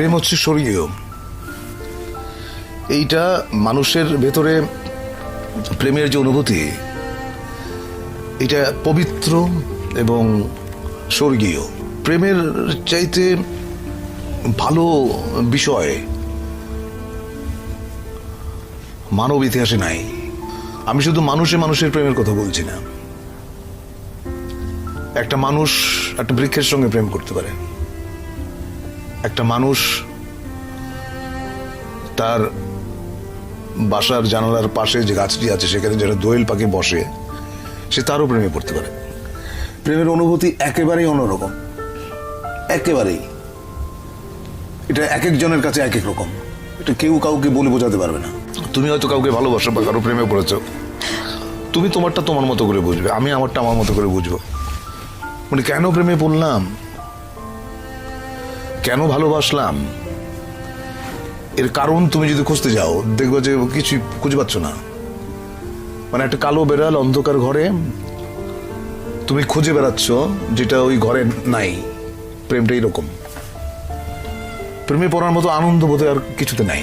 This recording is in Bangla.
প্রেম হচ্ছে স্বর্গীয়। এইটা মানুষের ভেতরে প্রেমের যে অনুভূতি, এটা পবিত্র এবং স্বর্গীয়। প্রেমের চাইতে ভালো বিষয় মানব ইতিহাসে নাই। আমি শুধু মানুষে মানুষের প্রেমের কথা বলছি না। একটা মানুষ একটা বৃক্ষের সঙ্গে প্রেম করতে পারে। একটা মানুষ তার বাসার জানালার পাশে যে গাছটি আছে, সেখানে যেটা দোয়েল পাখি বসে, সে তারও প্রেমে পড়তে পারে। প্রেমের অনুভূতি একেবারেই অন্যরকম। একেবারেই। এটা এক একজনের কাছে এক এক রকম এটা কেউ কাউকে বলে বোঝাতে পারবে না। তুমি হয়তো কাউকে ভালোবাসো বা কারও প্রেমে পড়েছ। তুমি তোমারটা তোমার মতো করে বুঝবে, আমি আমারটা আমার মতো করে বুঝব। মানে কেন প্রেমে পড়লাম? কেন ভালোবাসলাম? এর কারণ তুমি যদি খুঁজতে যাও, দেখবে যে কিছুই খুঁজে পাচ্ছ না। মানে একটা কালো বেড়াল অন্ধকার ঘরে তুমি খুঁজে বেড়াচ্ছ যেটা ওই ঘরে নাই। প্রেমটা এরকম। প্রেমে পড়ার মতো আনন্দ বোধহয় আর কিছুতে নাই।